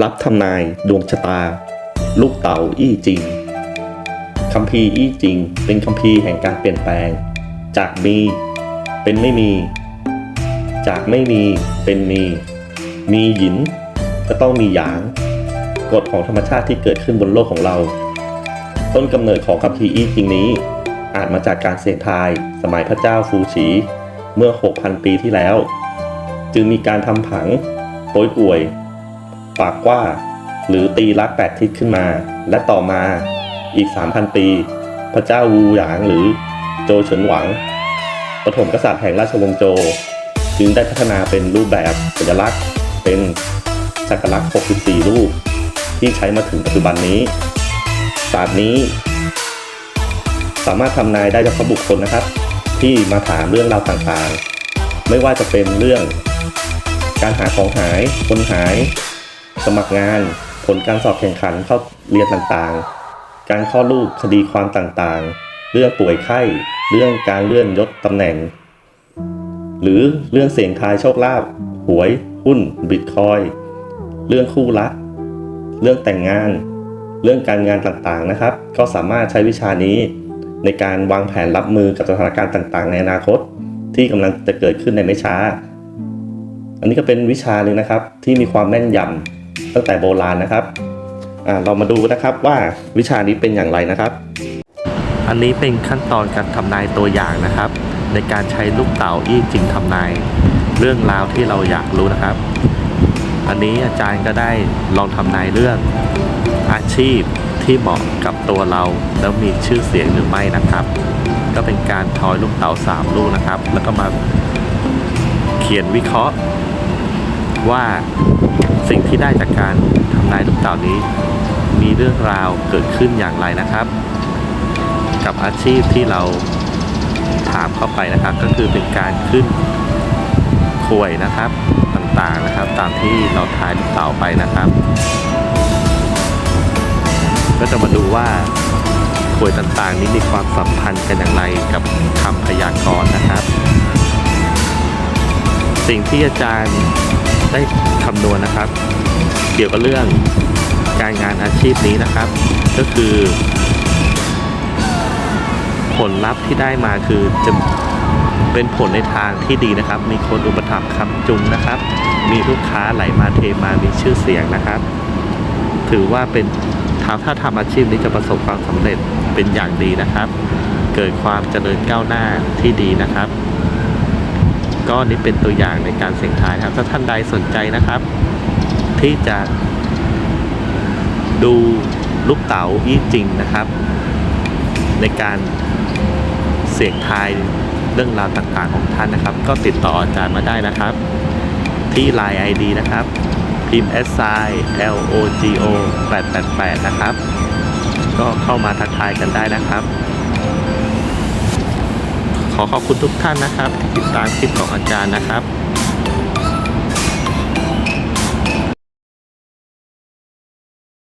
รับทำนายดวงชะตา ลูกเต๋าอี้จริงคัมภีร์อี้จริง เป็นคัมภีร์แห่งการเปลี่ยนแปลง จากมีเป็นไม่มี จากไม่มีเป็นมี มีหยินก็ต้องมีหยาง กฎของธรรมชาติที่เกิดขึ้นบนโลกของเรา ต้นกำเนิดของคัมภีร์อี้จริงนี้ อาจมาจากการเสี่ยงทายสมัยพระเจ้าฟูฉีเมื่อ 6,000 ปีที่แล้ว จึงมีการทำผังโป้ยป่วยากกว้าหรือตีลักแปดทิศขึ้นมา และต่อมาอีก 3,000 ปี พระเจ้าวูหยางหรือโจเฉินหวัง ปฐมกษัตริย์แห่งราชวงศ์โจ จึงได้พัฒนาเป็นรูปแบบสัญลักษณ์ เป็นสักลักษณ์ 64 รูป ที่ใช้มาถึงปัจจุบันนี้ศาสตร์นี้ สามารถทำนายได้เฉพาะบุคคลนะครับ ที่มาถามเรื่องราวต่างๆ ไม่ว่าจะเป็นเรื่องการหาของหาย คนหาย สมัครงาน ผลการสอบแข่งขันเข้าเรียนต่างๆ การข้อลูกคดีความต่างๆ เรื่องป่วยไข้ เรื่องการเลื่อนยศตำแหน่ง หรือเรื่องเสี่ยงทายโชคลาภหวย หุ้นบิตคอย เรื่องคู่รัก เรื่องแต่งงาน เรื่องการงานต่างๆนะครับ ก็สามารถใช้วิชานี้ ในการวางแผนรับมือกับสถานการณ์ต่างๆ ในอนาคต ที่กำลังจะเกิดขึ้นในไม่ช้า อันนี้ก็เป็นวิชาหนึ่งนะครับที่มีความแม่นยำ ตั้งแต่โบราณนะครับเรามาดูนะครับว่าวิชานี้เป็นอย่างไรนะครับ อันนี้เป็นขั้นตอนการทำนายตัวอย่างนะครับ ในการใช้ลูกเต๋าอี้จริงทำนาย เรื่องราวที่เราอยากรู้นะครับ อันนี้อาจารย์ก็ได้ลองทำนายเรื่องอาชีพที่เหมาะกับตัวเราแล้วมีชื่อเสียงหรือไม่นะครับ ก็เป็นการทอยลูกเต๋าสามลูกนะครับ แล้วก็มาเขียนวิเคราะห์ว่า สิ่งที่ได้จากการทำนายลูกเต๋านี้ มีเรื่องราวเกิดขึ้นอย่างไรนะครับ กับอาชีพที่เราถามเข้าไปนะครับ ก็คือเป็นการขึ้นควยนะครับต่างๆนะครับ ตามที่เราทายลูกเต่าไปนะครับ ก็จะมาดูว่าควยต่างๆ นี้มีความสัมพันธ์กันอย่างไรกับคำพยากรณ์นะครับ สิ่งที่อาจารย์ ได้คำนวณนะครับ เกี่ยวกับเรื่องการงานอาชีพนี้นะครับ ก็คือ ผลลัพธ์ที่ได้มาคือจะเป็นผลในทางที่ดีนะครับ มีคนอุปถัมภ์คำจุนนะครับ มีลูกค้าไหลมาเทมามีชื่อเสียงนะครับ ถือว่าเป็นทางถ้าทำอาชีพนี้จะประสบความสำเร็จเป็นอย่างดีนะครับ เกิดความเจริญก้าวหน้าที่ดีนะครับ ก็นี่เป็นตัวอย่างในการเสี่ยงทายครับ ถ้าท่านใดสนใจนะครับ ที่จะดูลูกเต๋าอี้จริงนะครับ ในการเสี่ยงทายเรื่องราวต่างๆของท่านนะครับ ก็ติดต่ออาจารย์มาได้นะครับ ที่ Line ID นะครับ พิมพ์ s i l o g o 888 นะครับ ก็เข้ามาทักทายกันได้นะครับ ขอขอบคุณทุกท่านนะครับที่ติดตามคลิปของอาจารย์นะครับ